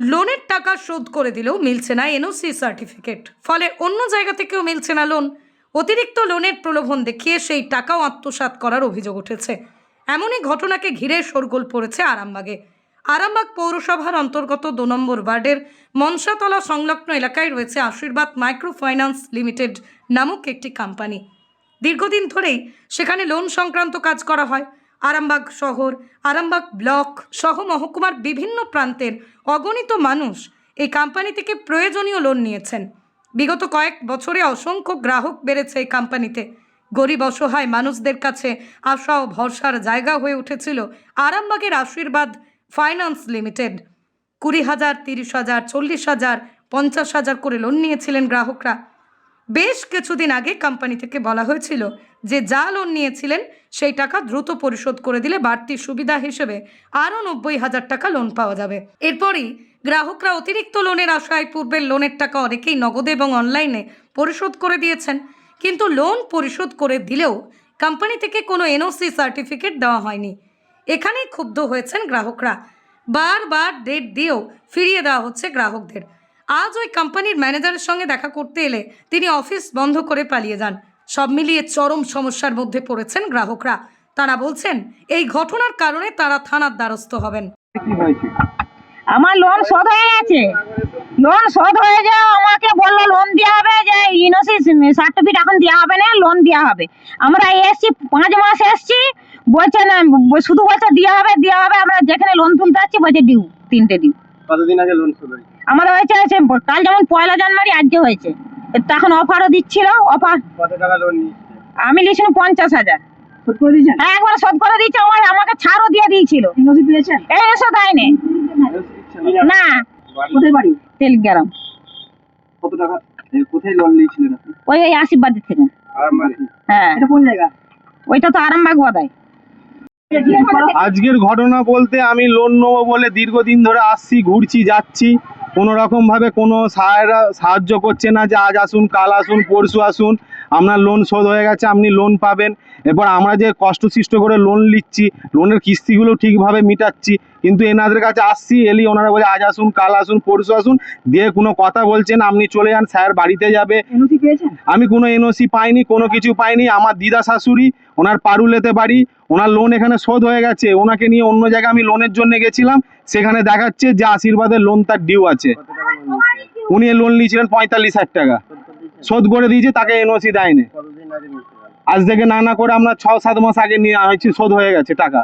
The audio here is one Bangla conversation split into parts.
লোনের টাকা শোধ করে দিলেও মিলছে না এনওসি সার্টিফিকেট। ফলে অন্য জায়গা থেকেও মিলছে না লোন। অতিরিক্ত লোনের প্রলোভন দেখিয়ে সেই টাকাও আত্মসাৎ করার অভিযোগ উঠেছে। এমনই ঘটনাকে ঘিরে শোরগোল পড়েছে আরামবাগে। আরামবাগ পৌরসভার অন্তর্গত দু নম্বর ওয়ার্ডের মনসাতলা সংলগ্ন এলাকায় রয়েছে আশীর্বাদ মাইক্রো ফাইন্যান্স লিমিটেড নামক একটি কোম্পানি। দীর্ঘদিন ধরেই সেখানে লোন সংক্রান্ত কাজ করা হয়। আরামবাগ শহর, আরামবাগ ব্লক সহ মহকুমার বিভিন্ন প্রান্তের অগণিত মানুষ এই কোম্পানি থেকে প্রয়োজনীয় লোন নিয়েছেন। বিগত কয়েক বছরে অসংখ্য গ্রাহক বেড়েছে এই কোম্পানিতে গরিব, অসহায় মানুষদের কাছে আশা ও ভরসার জায়গা হয়ে উঠেছিল আরামবাগের আশীর্বাদ ফাইন্যান্স লিমিটেড। কুড়ি হাজার, তিরিশ হাজার, চল্লিশ হাজার, পঞ্চাশ হাজার করে লোন নিয়েছিলেন গ্রাহকরা। বেশ কিছুদিন আগে কোম্পানি থেকে বলা হয়েছিল যে যা লোন নিয়েছিলেন, সেই টাকা দ্রুত পরিশোধ করে দিলে বাড়তি সুবিধা হিসেবে আরও নব্বই হাজার টাকা লোন পাওয়া যাবে। এরপরই গ্রাহকরা অতিরিক্ত লোনের আশায় পূর্বের লোনের টাকা অনেকেই নগদে এবং অনলাইনে পরিশোধ করে দিয়েছেন। কিন্তু লোন পরিশোধ করে দিলেও কোম্পানি থেকে কোনো এনওসি সার্টিফিকেট দেওয়া হয়নি। এখানেই ক্ষুব্ধ হয়েছেন গ্রাহকরা। বারবার ডেট দিয়েও ফিরিয়ে দেওয়া হচ্ছে গ্রাহকদের। আজ ওই কোম্পানির ম্যানেজারের সঙ্গে দেখা করতে এলে তিনি অফিস বন্ধ করে পালিয়ে যান। সব মিলিয়ে চরম সমস্যার মধ্যে পড়েছেন গ্রাহকরা। তারা বলছেন এই ঘটনার কারণে তারা থানার দ্বারস্থ হবেন। আমার লোন শোধ হয়ে গেছে। লোন শোধ হয়ে যাও আমাকে বলল লোন দেওয়া হবে যে ইনোসিস সার্টিফিকেট এখন দেওয়া হবে না লোন দেওয়া হবে। আমরা এসছি পাঁচ মাস এসছি বলছে না শুধু বলছে দেওয়া হবে দেওয়া হবে আমরা যেখানে লোন তুলতে যাচ্ছি বলছে ডিউ তিনটে ডিউ কতদিন আগে লোন শোধ হয়েছে? আমাদের হয়েছে সে কাল যেমন পয়লা জানুয়ারি আজকে হয়েছে। তখন অফারও দিচ্ছিল অফার কত টাকা লোন নিয়েছে? আমি লিখছিলাম পঞ্চাশ হাজার। হ্যাঁ একবার শোধ করে দিয়েছে আমার আমাকে ছাড়ও দিয়ে দিয়েছিল। এই এসে দেয়নি না। কোথায় বাড়ি? টেলিগ্রাম কত টাকা? কোথায় লোন নিয়েছিলেন ওই ওই আশীর্বাদের থেকে। হ্যাঁ। এটা কোন জায়গা? ওইটা তো আরামবাগ বাদায়। আজকের ঘটনা বলতে আমি লোন নেব বলে দীর্ঘদিন ধরে আসছি ঘুরছি যাচ্ছি। কোনো রকম ভাবে কোনো সাহায্য সাহায্য করছে না যে আজ আসুন কাল আসুন পরশু আসুন। আপনার লোন শোধ হয়ে গেছে আপনি লোন পাবেন। এরপর আমরা যে কষ্টসৃষ্ট করে লোন নিচ্ছি লোনের কিস্তিগুলো ঠিকভাবে মিটাচ্ছি কিন্তু এনাদের কাছে আসছি এলি ওনারা বলে আজ আসুন কাল আসুন পরশু আসুন। দিয়ে কোনো কথা বলছেন আপনি চলে যান স্যার বাড়িতে যাবে। আমি কোনো এনওসি পাইনি কোনো কিছু পাইনি। আমার দিদা শাশুড়ি ওনার পারুলেতে বাড়ি ওনার লোন এখানে শোধ হয়ে গেছে। ওনাকে নিয়ে অন্য জায়গায় আমি লোনের জন্য গেছিলাম। সেখানে দেখাচ্ছে যে আশীর্বাদের লোন তার ডিউ আছে। উনি লোন নিয়েছিলেন পঁয়তাল্লিশ হাজার টাকা। শোধ করে দিয়েছে, তাকে এনওসি দেয়নি। আজ থেকে না না করে আমরা ছ, সাত মাস আগে নিয়ে হয়েছি, শোধ হয়ে গেছে টাকা।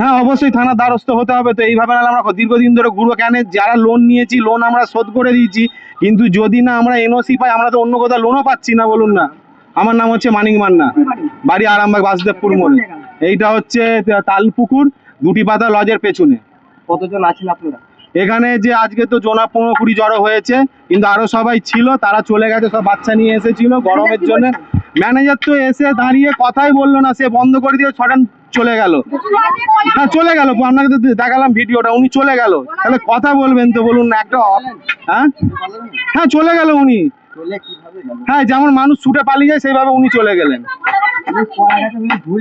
হ্যাঁ অবশ্যই থানার দ্বারস্থ হতে হবে। তো এইভাবে নাহলে আমরা দীর্ঘদিন ধরে ঘুরবো কেন? যারা লোন নিয়েছি লোন আমরা শোধ করে দিয়েছি, কিন্তু যদি না আমরা এনওসি পাই, আমরা তো অন্য কোথাও লোনও পাচ্ছি না, বলুন না। আমার নাম হচ্ছে মানিক মান্না। বাড়ি আরামবাগ, বাসুদেবপুর মোড়ে। এইটা হচ্ছে তালপুকুর। দুটি পাতা লজের পেছনে। কতজন আছেন আপনারা? এখানে যে আজকে তো জোনা পনেরো কুড়ি জড়ো হয়েছে কিন্তু আরও সবাই ছিল তারা চলে গেছে সব বাচ্চা নিয়ে এসেছিল গরমের জন্য। ম্যানেজার তো এসে দাঁড়িয়ে কথাই বলল না সে বন্ধ করে দিয়ে ছটান চলে গেল। হ্যাঁ চলে গেল আপনাকে তো দেখালাম ভিডিওটা উনি চলে গেল। তাহলে কথা বলবেন তো বলুন না একটা হ্যাঁ? হ্যাঁ চলে গেল উনি। হ্যাঁ যেমন মানুষ ছুটে পালিয়ে যায় সেইভাবে উনি চলে গেলেন।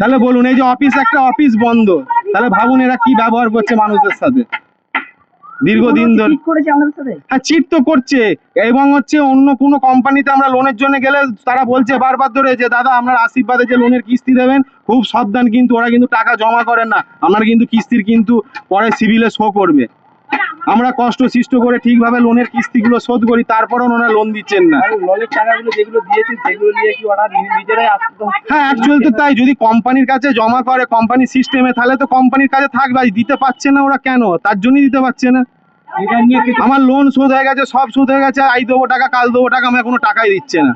তাহলে বলুন এই যে অফিস একটা অফিস বন্ধ। তাহলে ভাবুন এরা কি ব্যবহার করছে মানুষের সাথে। দীর্ঘদিন ধরে। হ্যাঁ চিট তো করছে। এবং হচ্ছে অন্য কোনো কোম্পানিতে আমরা লোনের জন্য গেলে তারা বলছে বারবার ধরে যে দাদা আপনার আশীর্বাদে যে লোনের কিস্তি দেবেন খুব সাবধান কিন্তু ওরা কিন্তু টাকা জমা করেন না। আপনার কিন্তু কিস্তির কিন্তু পরে সিভিলে শো করবে। আমরা কষ্ট সৃষ্ট করে ঠিকভাবে লোনের কিস্তিগুলো শোধ করি তারপরেও ওনারা লোন দিচ্ছেন না। লোনের টাকাগুলো যেগুলো দিয়েছেন সেগুলো নিয়ে কি ওরা নিজেরাই হ্যাঁ অ্যাকচুয়ালি তো তাই যদি কোম্পানির কাছে জমা করে কোম্পানির সিস্টেমে তাহলে তো কোম্পানির কাছে থাকবে দিতে পারছে না ওরা কেন? তার জন্যই দিতে পারছে না। আমার লোন শোধ হয়ে গেছে সব শোধ হয়ে গেছে আই দেবো টাকা কাল দেবো টাকা আমার কোনো টাকাই দিচ্ছে না।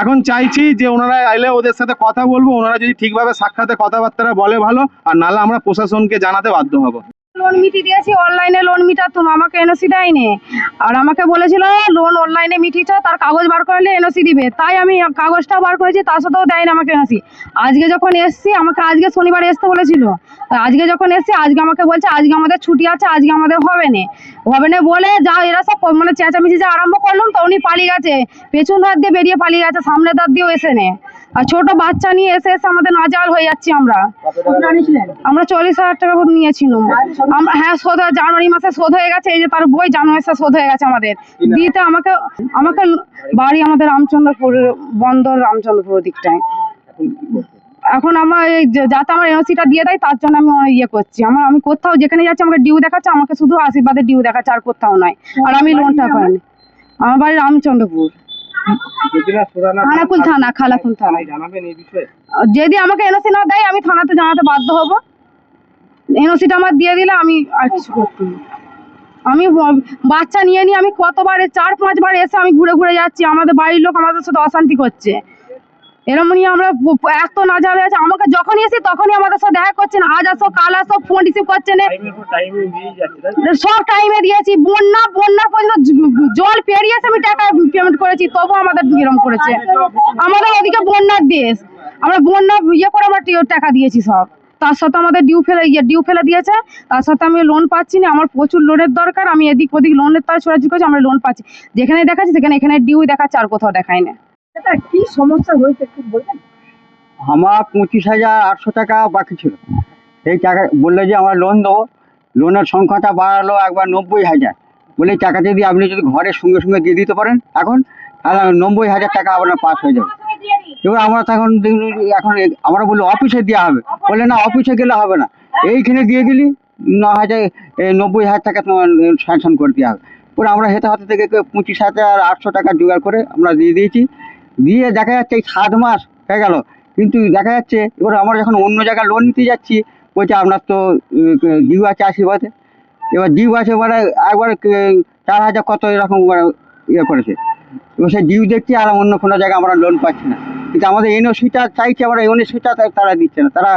এখন চাইছি যে ওনারা এলে ওদের সাথে কথা বলব ওনারা যদি ঠিকভাবে সাক্ষাতে কথাবার্তা বলে ভালো আর নাহলে আমরা প্রশাসনকে জানাতে বাধ্য হব। লোন মিটি দিয়েছি অনলাইনে লোন মিটা তুমি আমাকে এনওসি দেয়নি। আর আমাকে বলেছিল লোন অনলাইনে মিটিয়েছ তার কাগজ বার করলে এনওসি দিবে। তাই আমি কাগজটা বার করেছি তার সাথেও দেয় না আমাকে এনওসি আজকে যখন এসছি আমাকে আজকে শনিবার আসতে বলেছিল। আজকে যখন এসছি আজকে আমাকে বলছে আজকে আমাদের ছুটি আছে আজকে আমাদের হবে না। হবে না বলে যা এরা সব মানে চেঁচামেচি যে আরম্ভ করলাম তো উনি পালিয়ে গেছে। পেছন ধার দিয়ে বেরিয়ে পালিয়ে গেছে সামনের ধার দিয়েও এসে নে। আর ছোট বাচ্চা নিয়ে এসে এসে আমাদের নাজাল হয়ে যাচ্ছি আমরা। আমরা চল্লিশ হাজার টাকা নিয়েছিলাম হ্যাঁ শোধ জানুয়ারি মাসে শোধ হয়ে গেছে এই যে তার বই জানুয়ারি মাসে শোধ হয়ে গেছে আমাদের। দিতে আমাকে আমাকে বাড়ি আমাদের রামচন্দ্রপুর বন্দর রামচন্দ্রপুর দিকটায় এখন আমার এই যাতে আমার এনওসিটা দিয়ে দেয় তার জন্য আমি ইয়ে করছি। আমার আমি কোথাও যেখানে যাচ্ছি আমাকে ডিউ দেখাচ্ছে আমাকে শুধু আশীর্বাদের ডিউ দেখাচ্ছে আর কোথাও নয়। আর আমি লোনটা পাইনি। আমার বাড়ি রামচন্দ্রপুর। খানাকুল থানা খালাকুল থানা। যদি আমাকে এনওসি না দেয় আমি থানাতে জানাতে বাধ্য হব। এনওসিটা আমার দিয়ে দিলে আমি আর কিছু করতে। আমি বাচ্চা নিয়ে নিয়ে আমি কতবার চার পাঁচবার এসে আমি ঘুরে ঘুরে যাচ্ছি। আমাদের বাড়ির লোক আমাদের সাথে অশান্তি করছে। এরম নিয়ে আমরা এত নাজার হয়েছে আমাকে যখনই এসি তখনই আমাদের সাথে দেখা করছেন আজ আসো কাল আসো ফোন রিসিভ করছে না। টাইমে দিয়ে যাচ্ছে সব টাইমে দিয়েছি। বন্যা বন্যার পর্যন্ত জল পেরিয়ে এসে আমি টাকা পেমেন্ট করেছি। তবু আমাদের এরম করেছে। আমাদের ওদিকে বন্যার দেশ। আমরা বন্যা ইয়ে করে আমরা টাকা দিয়েছি সব। তার সাথে আমাদের ডিউ ফেলে ইয়ে ডিউ ফেলে দিয়েছে। তার সাথে আমি লোন পাচ্ছি না আমার প্রচুর লোনের দরকার আমি এদিক ওদিক লোনের তার ছোড়াছুড়ি করছি আমরা লোন পাচ্ছি। যেখানে দেখাচ্ছি সেখানে এখানে ডিউ দেখাচ্ছে আর কোথাও দেখায় না। এটা কি সমস্যা হয়েছে একটু বলবেন? আমার পঁচিশ হাজার আটশো টাকা বাকি ছিল। এই টাকা বলল যে আমরা লোন দেবো। লোনের সংখ্যাটা বাড়ালো একবার নব্বই হাজার। বলে এই টাকা যদি আপনি যদি ঘরের সঙ্গে সঙ্গে দিয়ে দিতে পারেন এখন তাহলে নব্বই হাজার টাকা আপনার পাস হয়ে যাবে। এবার আমরা তখন এখন আমরা বলি অফিসে দেওয়া হবে। বলে না অফিসে গেলে হবে না। এইখানে দিয়ে দিলি ন হাজার নব্বই হাজার টাকা তোমার স্যাংশন করে দেওয়া হবে। পরে আমরা হেতে হাতে থেকে পঁচিশ হাজার আটশো টাকা জোগাড় করে আমরা দিয়ে দিয়েছি। দিয়ে দেখা যাচ্ছে এই সাত মাস হয়ে গেল। কিন্তু দেখা যাচ্ছে এবার আমরা যখন অন্য জায়গায় লোন নিতে যাচ্ছি বলছে আপনার তো ডিউ আছে আশীর্বাদে। এবার ডিউ আছে মানে একবার চার হাজার কত এরকম ইয়ে করেছে। এবার সেই ডিউ দেখছি আর অন্য কোনো জায়গায় আমরা লোন পাচ্ছি না। কিন্তু আমাদের এনওসিটা চাইছে আমরা এনওসিটা তারা দিচ্ছে না। তারা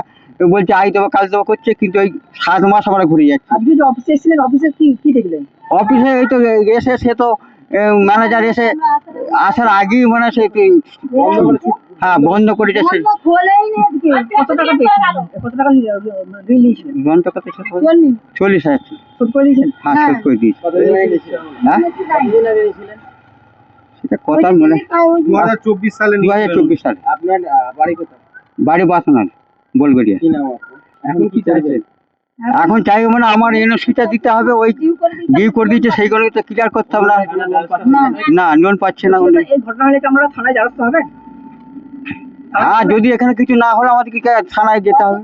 বলছে আই দেবো কাল দেবো করছে কিন্তু ওই সাত মাস আমরা ঘুরে যাচ্ছি। যে অফিসে এসেছিলেন অফিসে কি কি দেখলেন? অফিসে এই তো এসে সে তো ম্যানেজার এসে আসার আগেই মানে সে হ্যাঁ বন্ধ কত টাকা কত টাকা কত ছিল? চল্লিশ। হাজার। শোধ করে দিয়েছেন? হ্যাঁ শোধ করে দিয়েছি। কতদিন আগে নিয়েছিলেন? হ্যাঁ কতদিন আগে নিয়েছিলেন? সেটা কথা মনে দু হাজার চব্বিশ সালে দু হাজার চব্বিশ সালে। আপনার বাড়ি কোথায়? এখন কি চাইছেন? এখন চাই মানে আমার এনওসিটা দিতে হবে ওই ডিউ করে দিয়েছে সেইগুলো তো ক্লিয়ার করতে হবে না। না? লোন পাচ্ছে না উনি। এই ঘটনা হলে কি আমরা থানায় হ্যাঁ যদি এখানে কিছু না হলে আমাদেরকে থানায় যেতে হবে?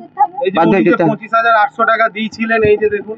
বাধ্য যেতে হবে। পঁচিশ হাজার আটশো টাকা দিয়েছিলেন এই যে দেখুন।